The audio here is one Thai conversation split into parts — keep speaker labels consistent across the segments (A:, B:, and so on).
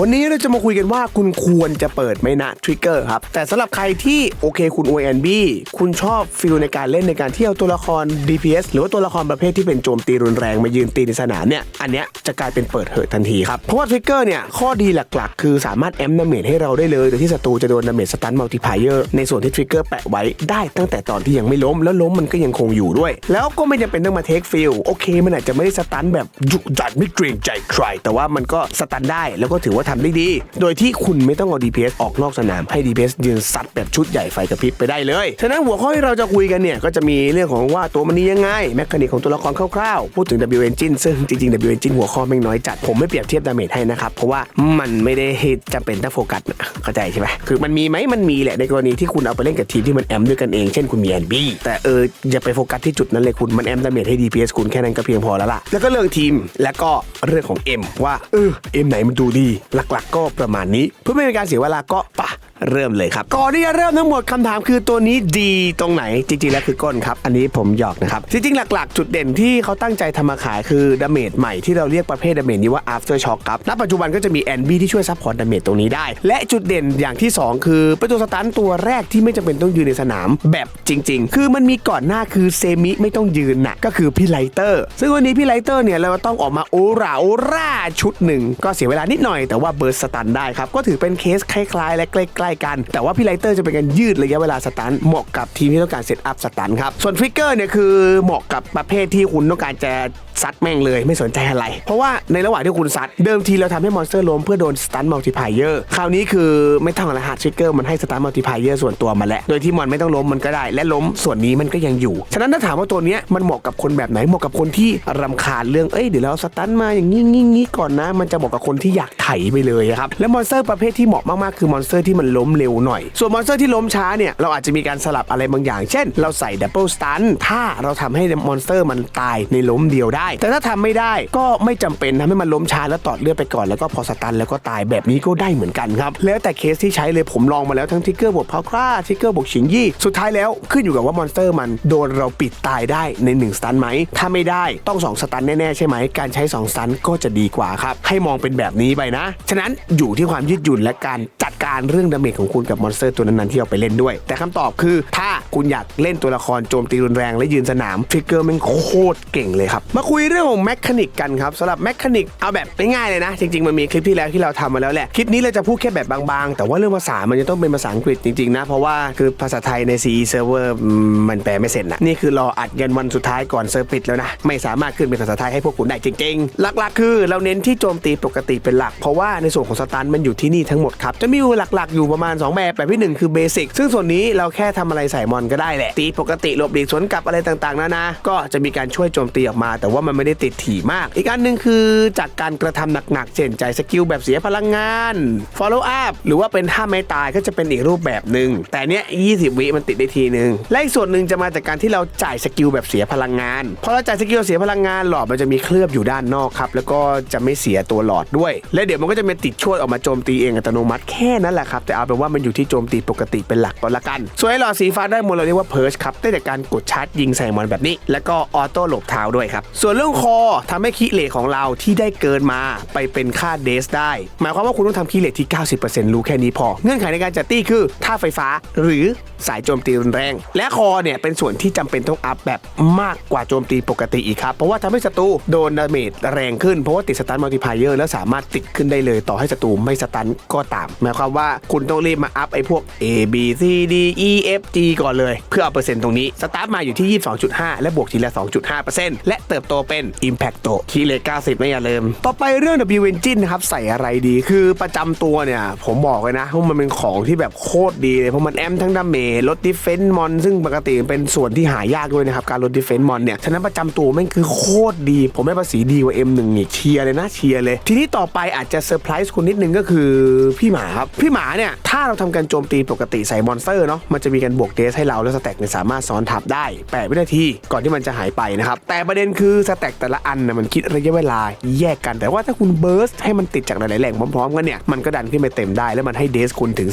A: วันนี้เราจะมาคุยกันว่าคุณควรจะเปิดไหมนะทริกเกอร์ครับ แต่สำหรับใครที่โอเคคุณ ONB คุณชอบฟิลในการเล่นในการที่เอาตัวละคร DPS หรือว่าตัวละครประเภทที่เป็นโจมตีรุนแรงมายืนตีในสนามเนี่ย อันเนี้ยจะกลายเป็นเปิดเหอะทันทีครับ เพราะว่าทริกเกอร์เนี่ยข้อดีหลักๆ คือสามารถแอมดาเมจให้เราได้เลย โดยที่ศัตรูจะโดนดาเมจสตันมัลติพายเออร์ในส่วนที่ทริกเกอร์แปะไว้ได้ตั้งแต่ตอนที่ยังไม่ล้มแล้วล้มมันก็ยังคงอยู่ด้วย แล้วก็ไม่จำเป็นต้องมาเทคฟิลโอเค มันอาจจะไม่ได้สตันแบบยุกจัดไม่เกรงใจใครแต่ว่ามันก็สตันได้แล้วก็ถือว่าทำได้ดี โดยที่คุณไม่ต้องเอา DPS ออกนอกสนามให้ DPS ยืนซัดแบบชุดใหญ่ไฟกระพริบไปได้เลย ฉะนั้นหัวข้อที่เราจะคุยกันเนี่ยก็จะมีเรื่องของว่าตัวมันนี้ยังไง แมคานิกของตัวละครคร่าวๆ พูดถึง W Engine ซึ่งจริงๆ W Engine หัวข้อแม่น้อยจัด ผมไม่เปรียบเทียบดาเมจให้นะครับ เพราะว่ามันไม่ได้จำเป็นต้องโฟกัสเข้าใจใช่ไหมคือมันมีไหมมันมีแหละในกรณีที่คุณเอาไปเล่นกับทีมที่มันแอมด้วยกันเองเช่นคุณมี NB แต่เอออย่าไปโฟกัสที่จุดนั้นเลยคุณมันแอมดาเมจให้ DPS คุณแค่นั้นก็เพียงพอแล้วล่ะแล้วก็เรื่องทีมแล้วก็เรื่องของ M ว่าเออ M ไหนมันดูดีหลักๆ ก็ประมาณนี้ เพื่อไม่เป็นการเสียเวลาก็ปะเริ่มเลยครับ ก่อนที่จะเริ่มทั้งหมดคำถามคือตัวนี้ดีตรงไหนจริงๆแล้วคือก้นครับ อันนี้ผมหยอกนะครับ จริงๆ หลักๆ จุดเด่นที่เขาตั้งใจทำมาขายคือดาเมจใหม่ที่เราเรียกประเภทดาเมจนี้ว่า after shock ครับณปัจจุบันก็จะมี NB ที่ช่วยซัพพอร์ตดาเมจตรงนี้ได้ และจุดเด่นอย่างที่ 2 คือเป็นตัวสตันตัวแรกที่ไม่จำเป็นต้องยืนในสนามแบบจริง ๆ คือมันมีก่อนหน้าคือเซมิไม่ต้องยืนน่ะก็คือพี่ไลเตอร์ซึ่งวันนี้พี่ไลเตอร์เนี่ยเราต้องออกมาโอราโอราชุดหนึ่งก็เสียเวลานิดหน่อยแต่ว่าเบิร์สตันได้ครับ ก็ถือเป็นเคสคล้ายๆ และใกล้ๆกัน แต่ว่าพี่ไลเตอร์จะเป็นการยืดระยะเวลาสตันเหมาะกับทีมที่ต้องการเซตอัพสตันครับส่วนฟิกเกอร์เนี่ยคือเหมาะกับประเภทที่คุณต้องการจะ ซัดแม่งเลยไม่สนใจอะไร เพราะว่าในระหว่างที่คุณซัด เดิมทีเราทำให้มอนสเตอร์ล้มเพื่อโดนสตันมัลติพายเออร์คราวนี้คือไม่ต้องอะไรฮะทริกเกอร์มันให้สตันมัลติพายเออร์ส่วนตัวมาแล้ว โดยที่มอนไม่ต้องล้มมันก็ได้ และล้มส่วนนี้มันก็ยังอยู่ ฉะนั้นถ้าถามว่าตัวเนี้ยมันเหมาะกับคนแบบไหนเหมาะกับคนที่รำคาญเรื่องเอ้ยเดี๋ยวเราสตันมาอย่างงี้งี้งี้ก่อนนะ มันจะเหมาะกับคนที่อยากไถไปเลยครับและมอนสเตอร์ประเภทที่เหมาะมากๆคือมอนสเตอร์ที่มันล้มเร็วหน่อย ส่วนมอนสเตอร์ที่ล้มช้าเนี่ยเราอาจจะมีการสลับอะไรบางอย่าง เช่น เราใส่ดับเบิลสตันถ้าเราทำให้มอนสเตอร์มันตายในล้มเดียวได้แต่ถ้าทำไม่ได้ก็ไม่จำเป็นทำให้มันล้มช้าแล้วตอดเลือดไปก่อนแล้วก็พอสตันแล้วก็ตายแบบนี้ก็ได้เหมือนกันครับแล้วแต่เคสที่ใช้เลยผมลองมาแล้วทั้งทิกเกอร์บวกพาวคราทิกเกอร์บวกชิงยี่สุดท้ายแล้วขึ้นอยู่กับว่ามอนสเตอร์มันโดนเราปิดตายได้ใน1สตันไหมถ้าไม่ได้ต้อง2สตันแน่ๆใช่ไหมการใช้2สตันก็จะดีกว่าครับให้มองเป็นแบบนี้ไปนะ ฉะนั้นอยู่ที่ความยืดหยุ่นและการจัดการเรื่องดาเมจของคุณกับมอนสเตอร์ตัวนั้นๆที่เอาไปเล่นด้วย แต่คำตอบคือถ้า คุณอยากเล่นตัวละครโจมตีรุนแรงและยืนสนามทริกเกอร์มันโคตรเก่งเลยครับมาคุยเรื่องของแมคานิกกันครับสำหรับแมคานิกเอาแบบง่ายๆเลยนะ จริงๆมันมีคลิปที่แล้วที่เราทำมาแล้วแหละคลิปนี้เราจะพูดแค่แบบบางๆ แต่ว่าเรื่องภาษามันจะต้องเป็นภาษาอังกฤษจริงๆนะเพราะว่าคือภาษาไทยใน CE server มันแปลไม่เสร็จนะนี่คือรออัดยันวันสุดท้ายก่อนเซอร์ปิดแล้วนะไม่สามารถขึ้นเป็นภาษาไทยให้พวกคุณได้จริงๆ หลักๆ คือเราเน้นที่โจมตีปกติเป็นหลัก เพราะว่าในส่วนของสตันมันอยู่ที่นี่ทั้งหมดครับจะมีอยู่หลักๆ อยู่ประมาณ 2 แบบแบบที่หนึ่งคือเบสิกซึ่งส่วนนี้เราแค่ทำอะไรใส่มอนก็ได้แหละ ตีปกติหลบหลีกสวนกลับอะไรต่างๆนานาก็จะมีการช่วยโจมตีออกมา แต่ว่ามันไม่ได้ติดถี่มาก อีกอันหนึ่งคือจากการกระทำหนักๆเช่นใจสกิลแบบเสียพลังงาน follow up หรือว่าเป็นท่าไม่ตายก็จะเป็นอีกรูปแบบหนึ่งแต่เนี้ย 20 วิมันติดได้ทีหนึ่งและอีกส่วนหนึ่งจะมาจากการที่เราจ่ายสกิลแบบเสียพลังงานพอเราจ่ายสกิลเสียพลังงานหลอดมันจะมีเคลือบอยู่ด้านนอกครับแล้วก็จะไม่เสียตัวหลอดด้วย และเดี๋ยวมันก็จะเป็นติดช่วยออกมาโจมตีเองอัตโนมัติแค่นั้นแหละครับแต่เอาเป็นว่ามันอยู่ที่โจมตีปกติเป็นหลักก็แล้วกันส่วนไอ้หลอดสีฟ้าได้านบนเราเรียกว่าเพิร์ชครับได้จากการกดชาร์จยิงใส่มอนแบบนี้ แล้วก็ออโต้หลบเท้าด้วยครับ ส่วนเรื่องคอทำให้คีเลทของเราที่ได้เกินมาไปเป็นค่าเดสได้ หมายความว่าคุณต้องทำคีเลทที่ 90%รู้แค่นี้พอ เงื่อนไขในการจัดตี้คือท่าไฟฟ้าหรือสายโจมตีรุนแรง และคอเนี่ยเป็นส่วนที่จำเป็นต้องอัพแบบมากกว่าโจมตีปกติอีกครับ เพราะว่าทำให้ศัตรูโดนดาเมจแรงขึ้น เพราะว่าติดสตันมัลติพายเออร์แล้วสามารถติดขึ้นได้เลยต่อให้ศัตรูไม่สตันก็ตาม หมายความว่าคุณต้องรีบมาอัพไอ้พวก A B C D E F G กอนเลยเพื่อเอาเปอร์เซ็นต์ตรงนี้สตาร์ทมาอยู่ที่ 22.5 และบวกทีละ 2.5%และเติบโตเป็น Impact คีเล90 ไม่อย่าลืม ต่อไปเรื่อง W Engine นะครับใส่อะไรดีคือประจำตัวเนี่ย ผมบอกเลยนะว่ามันเป็นของที่แบบโคตรดีเลย เพราะมันแอมทั้งดาเมจลดดิเฟนต์มอนซึ่งปกติเป็นส่วนที่หายากด้วยนะครับ การลดดิเฟนต์มอนเนี่ย ฉะนั้นประจำตัวแม่งคือโคตรดี ผมให้ภาษีดีกว่า M1 อีกเชียร์เลยนะเชียร์เลย ทีนี้ต่อไปอาจจะเซอร์ไพรส์คุณนิดนึงก็คือพี่หมาครับพี่หมาเนี่ยถ้าเราทำการโจมตีปกติใส่มอนสเตอร์เนาะมันจะมีการบวกเดสให้เราแล้วสแต็กเนี่ยสามารถซ้อนทับได้ 8 วินาที ก่อนที่มันจะหายไปนะครับ แต่ประเด็นคือสแต็กแต่ละอันนะมันคิดระยะเวลาแยกกัน แต่ว่าถ้าคุณเบิร์สให้มันติดจากหลายๆแหล่งพร้อมๆกันเนี่ยมันก็ดันขึ้นไปเต็มได้แล้วมันให้เดสคุณถึง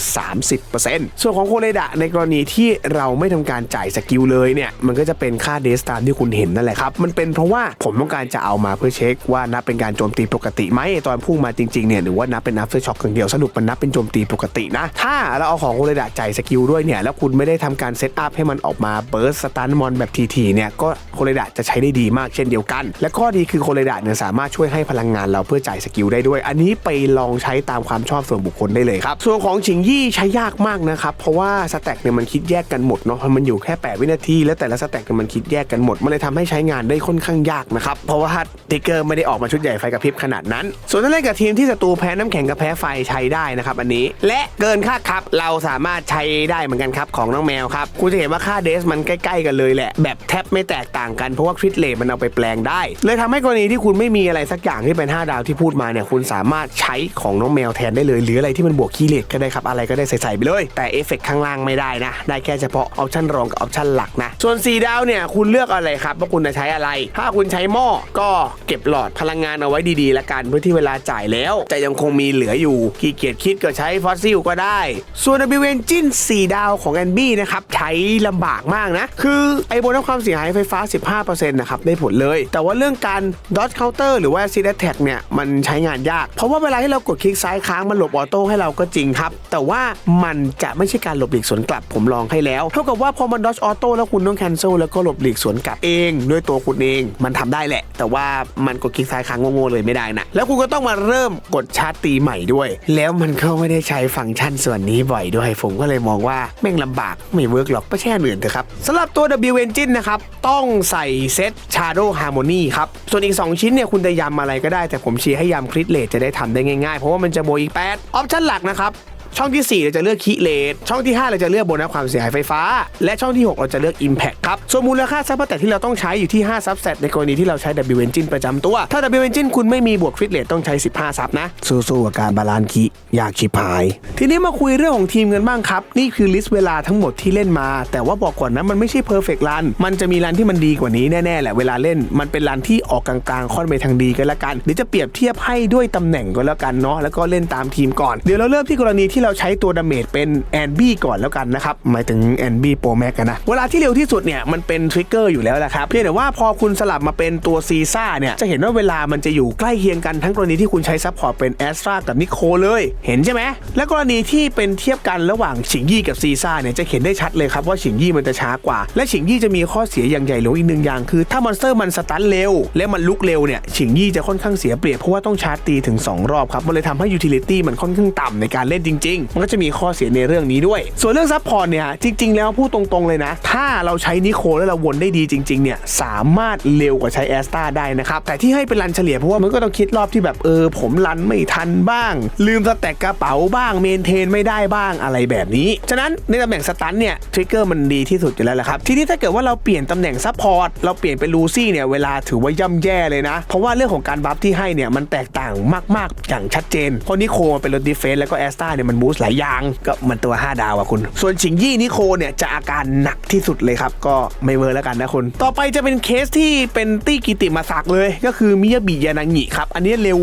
A: 30%ส่วนของโคเรดะในกรณีที่เราไม่ทำการจ่ายสกิลเลยเนี่ยมันก็จะเป็นค่าเดสตามที่คุณเห็นนั่นแหละครับมันเป็นเพราะว่าผมต้องการจะเอามาเพื่อเช็คว่านับเป็นการโจมตีปกติไหมตอนพุ่งมาจริงๆเนี่ยหรือว่านับเป็นนับเฟช็อคอย่างเดียวสรุปมันนับเป็นโจมตีปกตินะถ้าเราเอาของโคเรดะจ่ายสกิลด้วยเนี่ยแล้วคุณไม่ได้ทำการเซตอัพให้มันออกมาเบิร์สสตันมอนแบบทีๆเนี่ยก็โคเรดะจะใช้ได้ดีมากเช่นเดียวกัน และข้อดีคือโคเรดะเนี่ยสามารถช่วยให้พลังงานเราเพื่อจ่ายสกิลได้ด้วย อันนี้ไปลองใช้ตามความชอบส่วนบุคคลได้เลยครับ ส่วนของชิงยี่ใช้ยากมากนะครับ เพราะว่าสแต็กเนี่ยมันคิดแยกกันหมดเนาะเพราะมันอยู่แค่ 8 วินาที แล้วแต่ละสแต็กเนี่ยมันคิดแยกกันหมด มันเลยทำให้ใช้งานได้ค่อนข้างยากนะครับ เพราะว่าติ๊กเกอร์ไม่ได้ออกมาชุดใหญ่ไฟกระพริบขนาดนั้น ส่วนถ้าเล่นกับทีมที่ศัตรูแพ้น้ำแข็งกับแพ้ไฟใช้ได้นะครับอันนี้ และเกินค่าครับเราสามารถใช้ได้เหมือนกันครับของน้องแมวครับคุณจะเห็นว่าค่าเดสมันใกล้ ๆ กันเลยแหละ แบบแทบไม่แตกต่างกัน เพราะว่าคริสเลมันเอาไปแปลงได้ เลยทำให้กรณีที่คุณไม่มีอะไรสักอย่างที่เป็น 5 ดาวที่พูดมาเนี่ย คุณสามารถใช้ของน้องแมวแทนได้เลย หรืออะไรที่มันบวกคีเลทก็ได้ครับ อะไรก็ได้ใส่ๆไปเลย แต่เอฟเฟกต์ข้างล่างไม่ได้นะ ได้แค่เฉพาะออปชันรองกับออปชันหลักนะ ส่วน 4 ดาวเนี่ย คุณเลือกอะไรครับว่าคุณจะใช้อะไร ถ้าคุณใช้หม้อ ก็เก็บหลอดพลังงานเอาไว้ดีๆละกันเพื่อที่เวลาจ่ายแล้วจะยังคงมีเหลืออยู่ขี้เกียจคิดก็ใช้ฟอสซิลก็ได้ ส่วน W Engine 4 ดาวของ n b นะครับใช้ลำบากมากนะ คือไอ้บนความเสียหายไฟฟ้า 15%นะครับได้ผลเลย แต่ว่าเรื่องการ dodge counter หรือว่า seed attack เนี่ยมันใช้งานยาก เพราะว่าเวลาที่เรากดคลิกซ้ายค้างมันหลบออโต้ให้เราก็จริงครับ แต่ว่ามันจะไม่ใช่การหลบหลีกสวนกลับผมลองให้แล้ว เท่ากับว่าพอมัน dodge auto แล้วคุณต้อง cancel แล้วก็หลบหลีกสวนกลับเอง ด้วยตัวคุณเองมันทำได้แหละ แต่ว่ามันกดคลิกซ้ายค้างโง่ๆเลยไม่ได้นะแล้วคุณก็ต้องมาเริ่มกดชาร์จตีใหม่ด้วย แล้วมันก็ไม่ได้ใช้ฟังก์ชันส่วนนี้บ่อยด้วยผมก็เลยมองว่าแม่งลำบากไม่เวร์กหรอกไปแช่อื่นเถอะครับสำหรับตัว W Engine นะครับต้องใส่เซต Shadow Harmony ครับ ส่วนอีก 2 ชิ้นเนี่ยคุณจะยำอะไรก็ได้ แต่ผมเชียร์ให้ยำคริสเลตจะได้ทำได้ง่ายๆ เพราะว่ามันจะโบวกอีก8ออปชั่นหลักนะครับ ช่องที่ 4 เราจะเลือกคีเลตช่องที่ 5 เราจะเลือกโบนัสความเสียหายไฟฟ้า และช่องที่ 6 เราจะเลือก Impact ครับ ส่วนมูลค่าซับแต่ที่เราต้องใช้อยู่ที่5ซับเซตในกรณีที่เราใช้ W Engine ประจำตัว ถ้า W Engine คุณไม่มีบวกคริสเลตต้องใช้ 15 ซับนะ สู้ๆกับการบาลานซ์คีอยากชิบหาย ทีนี้มาคุยเรื่องของทีมกันบ้างครับ นี่คือลิสต์เวลาทั้งหมดที่เล่นมา แต่ว่าบอกก่อนนะมันไม่ใช่เพอร์เฟกต์รันมันจะมีรันที่มันดีกว่านี้แน่ๆแหละเวลาเล่นมันเป็นรันที่ออกกลางๆค่อนไปทางดีกันละกันเดี๋ยวจะเปรียบเทียบให้ด้วยตำแหน่งก็แล้วกันเนาะแล้วก็เล่นตามทีมก่อนเดี๋ยวเราเริ่มที่กรณีที่เราใช้ตัวดาเมจเป็นแอนบี้ก่อนแล้วกันนะครับหมายถึงแอนบี้โปรแม็กนะเวลาที่เร็วที่สุดเนี่ยมันเป็นทริกเกอร์อยู่แล้วแหละครับเพียงแต่ว่าพอคุณสลับมาเป็นตัวซีซ่าเนี่ยจะเห็นว่าเวลามันจะอยู่ใกล้เคียงกันทั้งกรณีที่คุณใช้ซัพพอร์ตเป็นแอสตรากับนิโคเลยเห็นใช่ไหมและกรณีที่เป็นเทียบกันระหว่างฉิงยี่กับซีซ่าเนี่ยจะเห็นได้ชัดเลยครับว่าฉิงยี่มันจะช้ากว่า และฉิงยี่จะมีข้อเสียอย่างใหญ่หลวงอีกหนึ่งอย่างคือถ้ามอนสเตอร์มันสตันเร็ว และมันลุกเร็วเนี่ยฉิงยี่จะค่อนข้างเสียเปรียบเพราะว่าต้องชาร์จตีถึง 2 รอบครับมันเลยทำให้ยูทิลิตี้มันค่อนข้างต่ำในการเล่นจริงๆ มันก็จะมีข้อเสียในเรื่องนี้ด้วย ส่วนเรื่องซัพพอร์ตเนี่ยจริง ๆ แล้วพูดตรงๆเลยนะ ถ้าเราใช้นิโคแล้วเราวนได้ดีจริงๆเนี่ยสามารถเร็วกว่าใช้แอสตาได้นะครับแต่ที่ให้เป็นรันเฉลี่ยเพราะว่ามันก็ต้องคิดรอบที่แบบเออผมรันไม่ทันบ้าง ลืมสแต็กกระเป๋าบ้างเมนเทนไม่ได้บ้างอะไรแบบนี้ฉะนั้นในตำแหน่งสตันเนี่ยทริกเกอร์มันดีที่สุดอยู่แล้วแหละครับทีนี้ถ้าเกิดว่าเราเปลี่ยนตำแหน่งซัพพอร์ตเราเปลี่ยนเป็นลูซี่เนี่ยเวลาถือว่าย่ำแย่เลยนะ เพราะว่าเรื่องของการบัฟที่ให้เนี่ยมันแตกต่างมาก ๆ อย่างชัดเจนเพราะนิโคมันเป็นรถดีเฟนส์แล้วก็แอสตาเนี่ยมันบูสต์หลายอย่างก็มันตัว 5 ดาวอะคุณ ส่วนชิงยี่นิโคเนี่ยจะอาการหนักที่สุดเลยครับ ก็ไม่เวอร์แล้วกันนะคุณ ต่อไปจะเป็นเคสที่เป็นตี้กิติมาศักเลย ก็คือมิยาบิยานางิครับ อันนี้เร็ว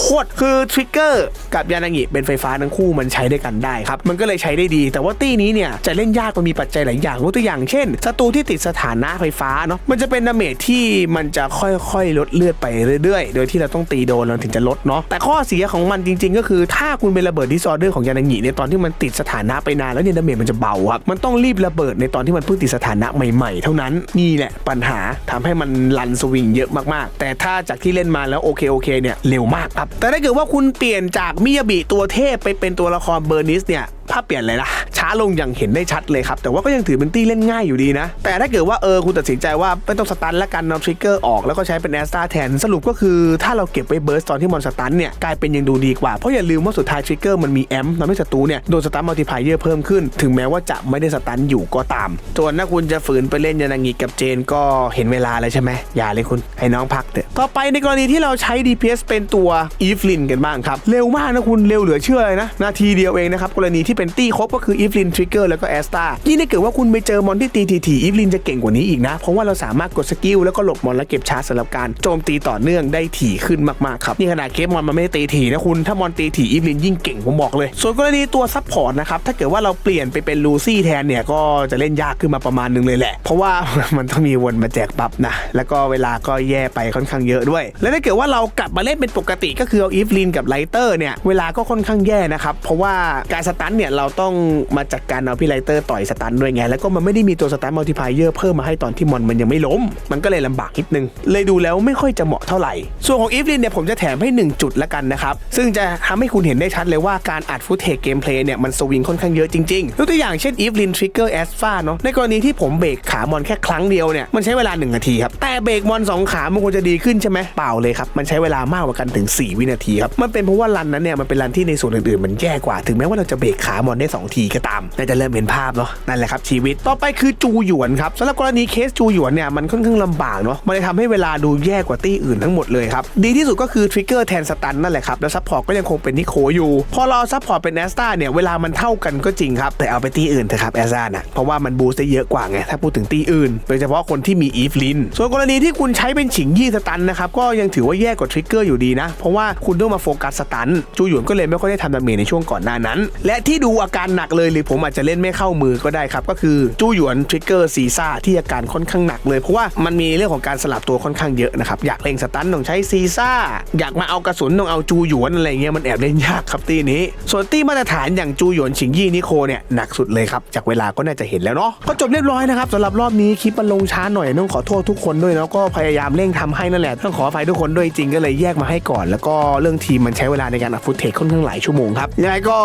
A: โคตรคือทริกเกอร์กับยานางิเป็นไฟฟ้าทั้งคู่มันใช้ด้วยกันได้ครับ มันก็เลยใช้ได้ดี แต่ว่าตี้นี้เนี่ยจะเล่นยากมันมีปัจจัยหลายอย่างยกตัวอย่างเช่นศัตรูที่ติดสถานะไฟฟ้าเนาะมันจะเป็นดาเมจที่มันจะค่อยๆลดเลือดไปเรื่อยๆ โดยที่เราต้องตีโดนเราถึงจะลดเนาะแต่ข้อเสียของมันจริง ๆ ก็คือถ้าคุณเป็นระเบิดดิสออเดอร์ของยานางิเนี่ยตอนที่มันติดสถานะไปนานแล้วเนี่ยดาเมจมันจะเบาครับมันต้องรีบระเบิดในตอนที่มันเพิ่งติดสถานะใหม่ๆ เท่านั้นนี่แหละปัญหาทำให้มันลันสวิงเยอะมากๆ แต่ถ้าจากที่เล่นมาแล้วโอเคโอเคเนี่ยเร็วมากครับแต่ถ้าเกิดว่าคุณเปลี่ยนจากมิยาบิตัวเทพไปเป็นตัวละครเบอร์นิสเนี่ย ภาพเปลี่ยนเลยนะช้าลงอย่างเห็นได้ชัดเลยครับแต่ว่าก็ยังถือเป็นตี้เล่นง่ายอยู่ดีนะ แต่ถ้าเกิดว่าเออคุณตัดสินใจว่าไม่ต้องสตันแล้วกันนำทริกเกอร์ออกแล้วก็ใช้เป็นแอสตาแทนสรุปก็คือถ้าเราเก็บไว้เบิร์สตอนที่มอนสตันเนี่ยกลายเป็นยังดูดีกว่าเพราะอย่าลืมว่าสุดท้ายทริกเกอร์มันมีแอมป์ทำให้ศัตรูเนี่ยโดนสตันมัลติพายเออร์เพิ่มขึ้น ถึงแม้ว่าจะไม่ได้สตันอยู่ก็ตามส่วนถ้าคุณจะฝืนไปเล่นยานางิกับเจนก็เห็นเวลาเลยใช่ไหมอย่าเลยคุณให้น้องพักเถอะต่อไปในกรณีที่เราใช้ DPS เป็นตัวอีฟลินกันบ้างครับเร็วมากนะคุณเร็วเหลือเชื่อเลยนะนาทีเดียวเองนะครับกรณีที่เปเป็นตี้ครบก็คืออีฟลินทริกเกอร์แล้วก็แอสตายิ่ถ้าเกิดว่าคุณไปเจอมอนที่ตีทีๆอีฟลินจะเก่งกว่านี้อีกนะ เพราะว่าเราสามารถกดสกิลแล้วก็หลบมอนและเก็บชาร์จสำหรับการโจมตีต่อเนื่องได้ถี่ขึ้นมากๆครับนี่ขนาดเคปมอนมันไม่ได้ตีถี่นะคุณ ถ้ามอนตีถี่อีฟลินยิ่งเก่งผมบอกเลย ส่วนกรณีตัวซัพพอร์ตนะครับถ้าเกิดว่าเราเปลี่ยนไปเป็นลูซี่แทนเนี่ยก็จะเล่นยากขึ้นมาประมาณนึงเลยแหละ เพราะว่ามันต้องมีวนมาแจกบัฟนะแล้วก็เวลาก็แย่ไปค่อนข้างเยอะด้วย และถ้าเกิดว่าเรากลับมาเล่นเป็นปกติก็คือเอาอีฟลินกับไลเตอร์เนี่ยเวลาก็ค่อนข้างแย่นะครับเพราะว่าการสตันเนี่ยเราต้องมาจัดการเอาพี่ไลเตอร์ต่อยสตันด้วยไง แล้วก็มันไม่ได้มีตัวสตันมัลติพายเยอร์เพิ่มมาให้ตอนที่มอนมันยังไม่ล้ม มันก็เลยลำบากนิดนึง เลยดูแล้วไม่ค่อยจะเหมาะเท่าไหร่ ส่วนของอีฟลินเนี่ยผมจะแถมให้ 1 จุดละกันนะครับ ซึ่งจะทำให้คุณเห็นได้ชัดเลยว่าการอัดฟุตเทจเกมเพลย์เนี่ยมันสวิงค่อนข้างเยอะจริงๆยกตัวอย่างเช่นอีฟลินทริกเกอร์แอสฟาเนาะในกรณีที่ผมเบรกขามอนแค่ครั้งเดียวเนี่ยมันใช้เวลา 1 นาทีครับแต่เบรกมอนสองขามันควรจะดีขึ้นใช่ไหมเปล่าเลยครับมันใช้เวลามากกว่ากันถึง 4 วินาทีครับมันเป็นเพราะว่ารันนั้นเนี่ยมันเป็นรันที่ในส่วนอื่นๆมันแย่กว่าถึงแม้ว่าเราจะเบรกขามอนได้ 2 ทีก็ตามน่าจะเริ่มเห็นภาพเนาะนั่นแหละครับชีวิตต่อไปคือจูหยวนครับสำหรับกรณีเคสจูหยวนเนี่ยมันค่อนข้างลำบากเนาะมันเลยทำให้เวลาดูแย่กว่าตี้อื่นทั้งหมดเลยครับดีที่สุดก็คือทริกเกอร์แทนสตันนั่นแหละครับแล้วซัพพอร์ตก็ยังคงเป็นนิโคอยู่ พอเราซัพพอร์ตเป็นแอสตาเนี่ยเวลามันเท่ากันก็จริงครับแต่เอาไปตี้อื่นเถอะครับแอสตานะเพราะว่ามันบูสต์ได้เยอะกว่าไงถ้าพูดถึงตี้อื่น โดยเฉพาะคนที่มีอีฟลินส่วนกรณีที่คุณใช้เป็นฉิงยี่สตันนะครับก็ยังถือว่าแย่กว่าทริกเกอร์อยู่ดีนะเพราะว่าคุณต้องมาโฟกัสสตันจูหยวนก็เลยไม่ค่อยได้ทำดาเมจในช่วงก่อนหน้านั้น และที่ดูอาการหนักเลยหรือผมอาจจะเล่นไม่เข้ามือก็ได้ครับ ก็คือจูหยวนทริกเกอร์ซีซ่าที่อาการค่อนข้างหนักเลย เพราะว่ามันมีเรื่องของการสลับตัวค่อนข้างเยอะนะครับ อยากเล่งสตันต้องใช้ซีซ่า อยากมาเอากระสุนต้องเอาจูหยวนอะไรเงี้ยมันแอบเล่นยากครับตีนี้ ส่วนตีมาตรฐานอย่างจูหยวนฉิงยี่นิโคเนี่ยหนักสุดเลยครับจากเวลาก็น่าจะเห็นแล้วเนาะก็จบเรียบร้อยนะครับสำหรับรอบนี้คลิปมันลงช้าหน่อยต้องขอโทษทุกคนด้วยแล้วก็พยายามเร่งทำให้นั่นแหละต้องขออภัยทุกคนด้วยจริงก็เลยแยกมาให้ก่อน แล้วก็เรื่องทีมมันใช้เวลาในการอัดฟุตเทจค่อนข้างหลายชั่วโมงครับยังไงก็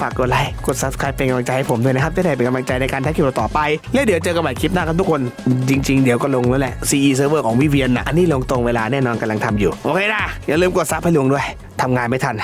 A: ฝากกดไลค์กด subscribe เป็นกำลังใจให้ผมด้วยนะครับจะได้เป็นกำลังใจในการแท็กคลิปต่อไป และเดี๋ยวเจอกันใหม่คลิปหน้าครับทุกคน จริง ๆ เดี๋ยวก็ลงแล้วแหละ CE server ของวิเวียนนะอันนี้ลงตรงเวลาแน่นอนกำลังทำอยู่ โอเคนะอย่าลืมกดซับให้ลุงด้วยทำงานไม่ทัน